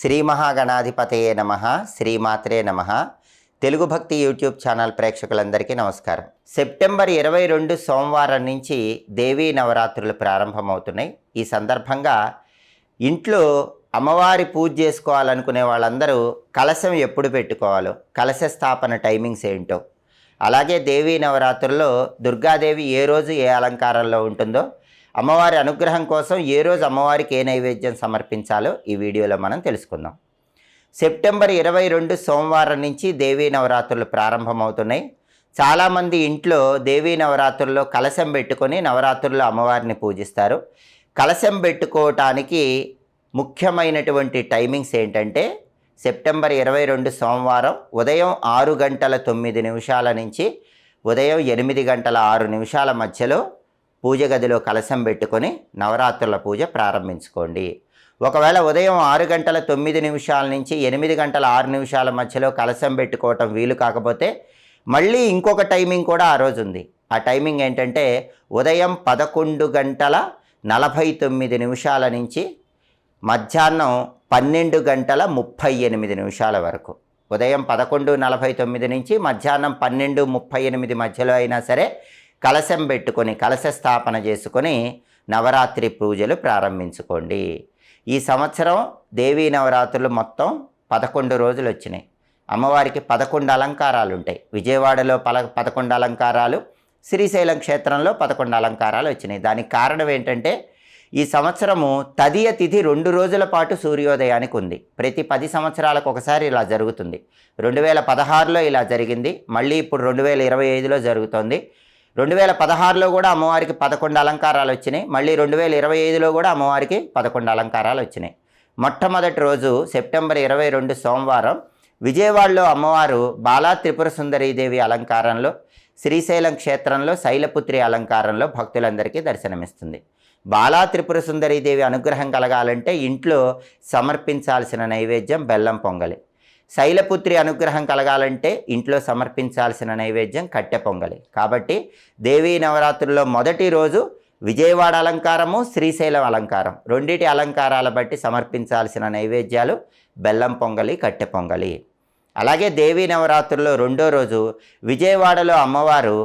శ్రీ మహాగణాధిపతయే నమ శ్రీమాత్రే నమ. తెలుగు భక్తి యూట్యూబ్ ఛానల్ ప్రేక్షకులందరికీ నమస్కారం. సెప్టెంబర్ ఇరవై రెండు సోమవారం నుంచి దేవీ నవరాత్రులు ప్రారంభమవుతున్నాయి. ఈ సందర్భంగా ఇంట్లో అమ్మవారి పూజ చేసుకోవాలనుకునే వాళ్ళందరూ కలశం ఎప్పుడు పెట్టుకోవాలో కలశ స్థాపన టైమింగ్స్ ఏంటో అలాగే దేవీ నవరాత్రుల్లో దుర్గాదేవి ఏ రోజు ఏ అలంకారంలో ఉంటుందో అమ్మవారి అనుగ్రహం కోసం ఏ రోజు అమ్మవారికి ఏ నైవేద్యం సమర్పించాలో ఈ వీడియోలో మనం తెలుసుకుందాం. సెప్టెంబర్ ఇరవై రెండు సోమవారం నుంచి దేవీ నవరాత్రులు ప్రారంభమవుతున్నాయి. చాలామంది ఇంట్లో దేవీ నవరాత్రుల్లో కలశం పెట్టుకొని నవరాత్రుల్లో అమ్మవారిని పూజిస్తారు. కలశం పెట్టుకోవటానికి ముఖ్యమైనటువంటి టైమింగ్స్ ఏంటంటే సెప్టెంబర్ ఇరవై రెండు సోమవారం ఉదయం ఆరు గంటల తొమ్మిది నిమిషాల నుంచి ఉదయం ఎనిమిది గంటల ఆరు నిమిషాల మధ్యలో పూజ గదిలో కలశం పెట్టుకొని నవరాత్రుల పూజ ప్రారంభించుకోండి. ఒకవేళ ఉదయం ఆరు గంటల తొమ్మిది నిమిషాల నుంచి ఎనిమిది గంటల ఆరు నిమిషాల మధ్యలో కలశం పెట్టుకోవటం వీలు కాకపోతే మళ్ళీ ఇంకొక టైమింగ్ కూడా ఆ రోజు ఉంది. ఆ టైమింగ్ ఏంటంటే ఉదయం పదకొండు గంటల నలభై తొమ్మిది నిమిషాల నుంచి మధ్యాహ్నం పన్నెండు గంటల ముప్పై ఎనిమిది నిమిషాల వరకు. ఉదయం పదకొండు నలభై తొమ్మిది నుంచి మధ్యాహ్నం పన్నెండు ముప్పై ఎనిమిది మధ్యలో అయినా సరే కలశం పెట్టుకొని కలశ స్థాపన చేసుకొని నవరాత్రి పూజలు ప్రారంభించుకోండి. ఈ సంవత్సరం దేవీ నవరాత్రులు మొత్తం పదకొండు రోజులు వచ్చినాయి. అమ్మవారికి పదకొండు అలంకారాలు ఉంటాయి. విజయవాడలో పల పదకొండు అలంకారాలు శ్రీశైలం క్షేత్రంలో పదకొండు అలంకారాలు వచ్చినాయి. దానికి కారణం ఏంటంటే ఈ సంవత్సరము తదియ తిథి రెండు రోజుల పాటు సూర్యోదయానికి ఉంది. ప్రతి పది సంవత్సరాలకు ఒకసారి ఇలా జరుగుతుంది. రెండు వేల పదహారులో ఇలా జరిగింది. మళ్ళీ ఇప్పుడు రెండు వేల ఇరవై ఐదులో జరుగుతోంది. రెండు వేల పదహారులో కూడా అమ్మవారికి పదకొండు అలంకారాలు వచ్చినాయి. మళ్ళీ రెండు వేల ఇరవై ఐదులో కూడా అమ్మవారికి పదకొండు అలంకారాలు వచ్చినాయి. మొట్టమొదటి రోజు సెప్టెంబర్ ఇరవై రెండు సోమవారం విజయవాడలో అమ్మవారు బాలా త్రిపుర సుందరీదేవి అలంకారంలో శ్రీశైలం క్షేత్రంలో శైలపుత్రి అలంకారంలో భక్తులందరికీ దర్శనమిస్తుంది. బాలా త్రిపుర సుందరీదేవి అనుగ్రహం కలగాలంటే ఇంట్లో సమర్పించాల్సిన నైవేద్యం బెల్లం పొంగలి. శైలపుత్రి అనుగ్రహం కలగాలంటే ఇంట్లో సమర్పించాల్సిన నైవేద్యం కట్టె పొంగలి. కాబట్టి దేవీ నవరాత్రుల్లో మొదటి రోజు విజయవాడ అలంకారము శ్రీశైలం అలంకారం. రెండిటి అలంకారాల బట్టి సమర్పించాల్సిన నైవేద్యాలు బెల్లం పొంగలి కట్టె పొంగలి. అలాగే దేవీ నవరాత్రుల్లో రెండో రోజు విజయవాడలో అమ్మవారు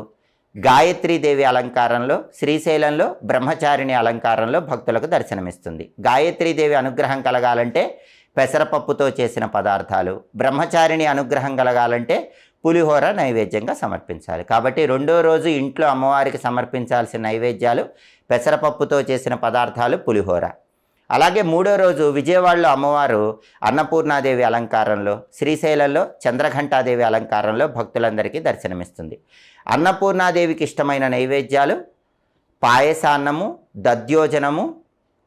గాయత్రీదేవి అలంకారంలో శ్రీశైలంలో బ్రహ్మచారిణి అలంకారంలో భక్తులకు దర్శనమిస్తుంది. గాయత్రీదేవి అనుగ్రహం కలగాలంటే పెసరపప్పుతో చేసిన పదార్థాలు బ్రహ్మచారిణి అనుగ్రహం కలగాలంటే పులిహోర నైవేద్యంగా సమర్పించాలి. కాబట్టి రెండో రోజు ఇంట్లో అమ్మవారికి సమర్పించాల్సిన నైవేద్యాలు పెసరపప్పుతో చేసిన పదార్థాలు పులిహోర. అలాగే మూడో రోజు విజయవాడలో అమ్మవారు అన్నపూర్ణాదేవి అలంకారంలో శ్రీశైలంలో చంద్రఘంటాదేవి అలంకారంలో భక్తులందరికీ దర్శనమిస్తుంది. అన్నపూర్ణాదేవికి ఇష్టమైన నైవేద్యాలు పాయసాన్నము దద్యోజనము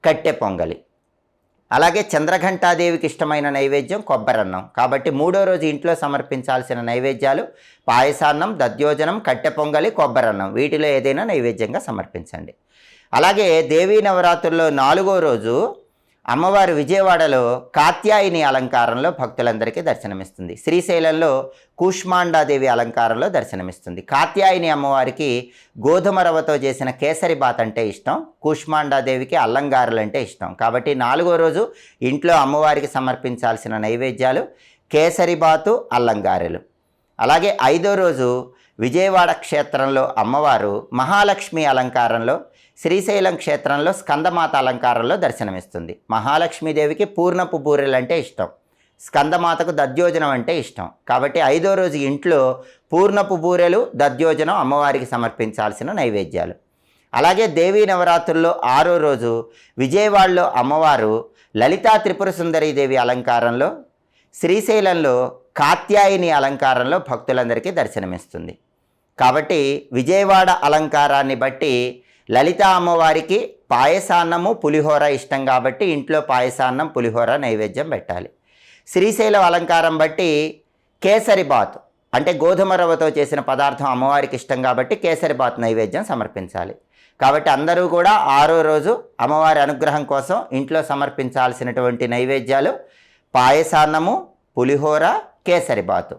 కట్టె పొంగలి. అలాగే చంద్రఘంటాదేవికి ఇష్టమైన నైవేద్యం కొబ్బరన్నం. కాబట్టి మూడో రోజు ఇంట్లో సమర్పించాల్సిన నైవేద్యాలు పాయసాన్నం దద్యోజనం కట్టె పొంగలి కొబ్బరన్నం. వీటిలో ఏదైనా నైవేద్యంగా సమర్పించండి. అలాగే దేవీ నవరాత్రుల్లో నాలుగో రోజు అమ్మవారు విజయవాడలో కాత్యాయిని అలంకారంలో భక్తులందరికీ దర్శనమిస్తుంది. శ్రీశైలంలో కూష్మాండాదేవి అలంకారంలో దర్శనమిస్తుంది. కాత్యాయిని అమ్మవారికి గోధుమ రవ్వతో చేసిన కేసరి బాత్ అంటే ఇష్టం కూష్మాండాదేవికి అల్లంగారులు అంటే ఇష్టం. కాబట్టి నాలుగో రోజు ఇంట్లో అమ్మవారికి సమర్పించాల్సిన నైవేద్యాలు కేసరి బాతు అల్లంగారులు. అలాగే ఐదో రోజు విజయవాడ క్షేత్రంలో అమ్మవారు మహాలక్ష్మి అలంకారంలో శ్రీశైలం క్షేత్రంలో స్కందమాత అలంకారంలో దర్శనమిస్తుంది. మహాలక్ష్మీదేవికి పూర్ణపు బూరెలు అంటే ఇష్టం. స్కందమాతకు దద్యోజనం అంటే ఇష్టం. కాబట్టి ఐదో రోజు ఇంట్లో పూర్ణపు బూరెలు దద్యోజనం అమ్మవారికి సమర్పించాల్సిన నైవేద్యాలు. అలాగే దేవీ నవరాత్రుల్లో ఆరో రోజు విజయవాడలో అమ్మవారు లలితా త్రిపుర సుందరీదేవి అలంకారంలో శ్రీశైలంలో కాత్యాయిని అలంకారంలో భక్తులందరికీ దర్శనమిస్తుంది. కాబట్టి విజయవాడ అలంకారాన్ని బట్టి లలిత అమ్మవారికి పాయసాన్నము పులిహోర ఇష్టం కాబట్టి ఇంట్లో పాయసాన్నం పులిహోర నైవేద్యం పెట్టాలి. శ్రీశైలం అలంకారం బట్టి కేసరి బాత్ అంటే గోధుమ రవ్వతో చేసిన పదార్థం అమ్మవారికి ఇష్టం కాబట్టి కేసరి బాత్ నైవేద్యం సమర్పించాలి. కాబట్టి అందరూ కూడా ఆరో రోజు అమ్మవారి అనుగ్రహం కోసం ఇంట్లో సమర్పించాల్సినటువంటి నైవేద్యాలు పాయసాన్నము పులిహోర కేసరి బాతు.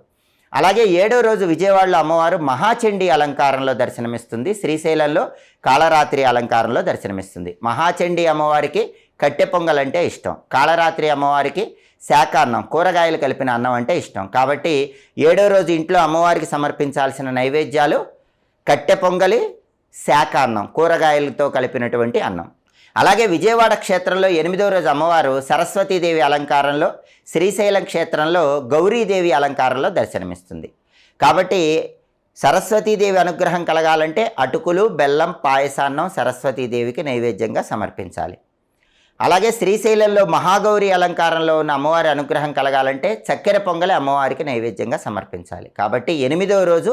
అలాగే ఏడో రోజు విజయవాడలో అమ్మవారు మహాచండీ అలంకారంలో దర్శనమిస్తుంది. శ్రీశైలంలో కాళరాత్రి అలంకారంలో దర్శనమిస్తుంది. మహాచండీ అమ్మవారికి కట్టె పొంగల్ అంటే ఇష్టం. కాళరాత్రి అమ్మవారికి శాకాన్నం కూరగాయలు కలిపిన అన్నం అంటే ఇష్టం. కాబట్టి ఏడో రోజు ఇంట్లో అమ్మవారికి సమర్పించాల్సిన నైవేద్యాలు కట్టె పొంగలి శాకాన్నం కూరగాయలతో కలిపినటువంటి అన్నం. అలాగే విజయవాడ క్షేత్రంలో ఎనిమిదో రోజు అమ్మవారు సరస్వతీదేవి అలంకారంలో శ్రీశైలం క్షేత్రంలో గౌరీదేవి అలంకారంలో దర్శనమిస్తుంది. కాబట్టి సరస్వతీదేవి అనుగ్రహం కలగాలంటే అటుకులు బెల్లం పాయసాన్నం సరస్వతీదేవికి నైవేద్యంగా సమర్పించాలి. అలాగే శ్రీశైలంలో మహాగౌరి అలంకారంలో ఉన్న అమ్మవారి అనుగ్రహం కలగాలంటే చక్కెర పొంగలి అమ్మవారికి నైవేద్యంగా సమర్పించాలి. కాబట్టి ఎనిమిదో రోజు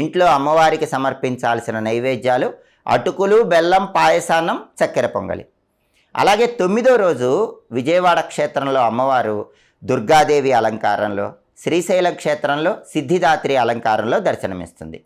ఇంట్లో అమ్మవారికి సమర్పించాల్సిన నైవేద్యాలు అటుకులు బెల్లం పాయసాన్నం చక్కెర పొంగలి. అలాగే తొమ్మిదో రోజు విజయవాడ క్షేత్రంలో అమ్మవారు దుర్గాదేవి అలంకారంలో శ్రీశైలం క్షేత్రంలో సిద్ధిదాత్రి అలంకారంలో దర్శనమిస్తుంది.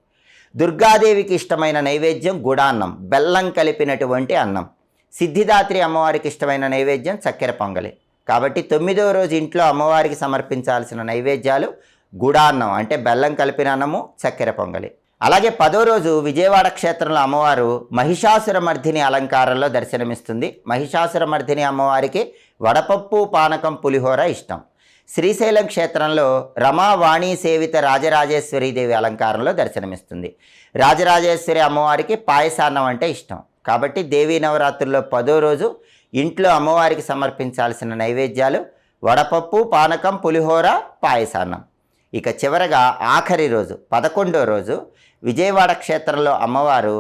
దుర్గాదేవికి ఇష్టమైన నైవేద్యం గుడాన్నం బెల్లం కలిపినటువంటి అన్నం. సిద్ధిదాత్రి అమ్మవారికి ఇష్టమైన నైవేద్యం చక్కెర పొంగలి. కాబట్టి తొమ్మిదో రోజు ఇంట్లో అమ్మవారికి సమర్పించాల్సిన నైవేద్యాలు గుడాన్నం అంటే బెల్లం కలిపిన అన్నము చక్కెర పొంగలి. అలాగే పదో రోజు విజయవాడ క్షేత్రంలో అమ్మవారు మహిషాసురమర్ధిని అలంకారంలో దర్శనమిస్తుంది. మహిషాసురమర్ధిని అమ్మవారికి వడపప్పు పానకం పులిహోర ఇష్టం. శ్రీశైలం క్షేత్రంలో రమావాణి సేవిత రాజరాజేశ్వరి దేవి అలంకారంలో దర్శనమిస్తుంది. రాజరాజేశ్వరి అమ్మవారికి పాయసాన్నం అంటే ఇష్టం. కాబట్టి దేవీ నవరాత్రుల్లో పదో రోజు ఇంట్లో అమ్మవారికి సమర్పించాల్సిన నైవేద్యాలు వడపప్పు పానకం పులిహోర పాయసాన్నం. ఇక చివరగా ఆఖరి రోజు పదకొండో రోజు విజయవాడ క్షేత్రంలో అమ్మవారు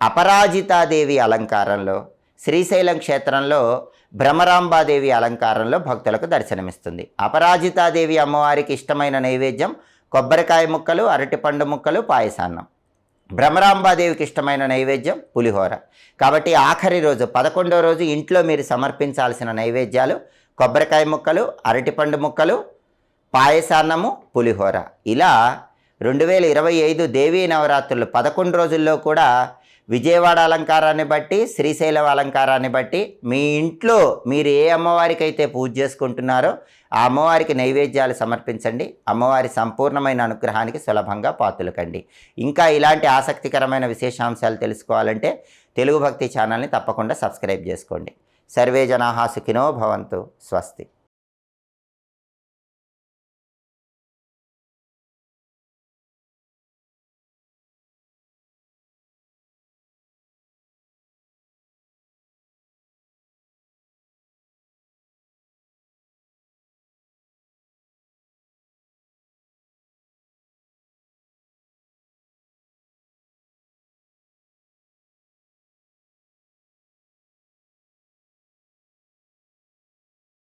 అపరాజితాదేవి అలంకారంలో శ్రీశైలం క్షేత్రంలో భ్రమరాంబాదేవి అలంకారంలో భక్తులకు దర్శనమిస్తుంది. అపరాజితాదేవి అమ్మవారికి ఇష్టమైన నైవేద్యం కొబ్బరికాయ ముక్కలు అరటిపండు ముక్కలు పాయసాన్నం. భ్రమరాంబాదేవికి ఇష్టమైన నైవేద్యం పులిహోర. కాబట్టి ఆఖరి రోజు పదకొండో రోజు ఇంట్లో మీరు సమర్పించాల్సిన నైవేద్యాలు కొబ్బరికాయ ముక్కలు అరటిపండు ముక్కలు పాయసాన్నము పులిహోర. ఇలా రెండు వేల ఇరవై ఐదు దేవీ నవరాత్రులు పదకొండు రోజుల్లో కూడా విజయవాడ అలంకారాన్ని బట్టి శ్రీశైలం అలంకారాన్ని బట్టి మీ ఇంట్లో మీరు ఏ అమ్మవారికి అయితే పూజ చేసుకుంటున్నారో ఆ అమ్మవారికి నైవేద్యాలు సమర్పించండి. అమ్మవారి సంపూర్ణమైన అనుగ్రహానికి సులభంగా పాతులకండి. ఇంకా ఇలాంటి ఆసక్తికరమైన విశేషాంశాలు తెలుసుకోవాలంటే తెలుగు భక్తి ఛానల్ని తప్పకుండా సబ్స్క్రైబ్ చేసుకోండి. సర్వే జనాహా సుఖినో భవంతు. స్వస్తి.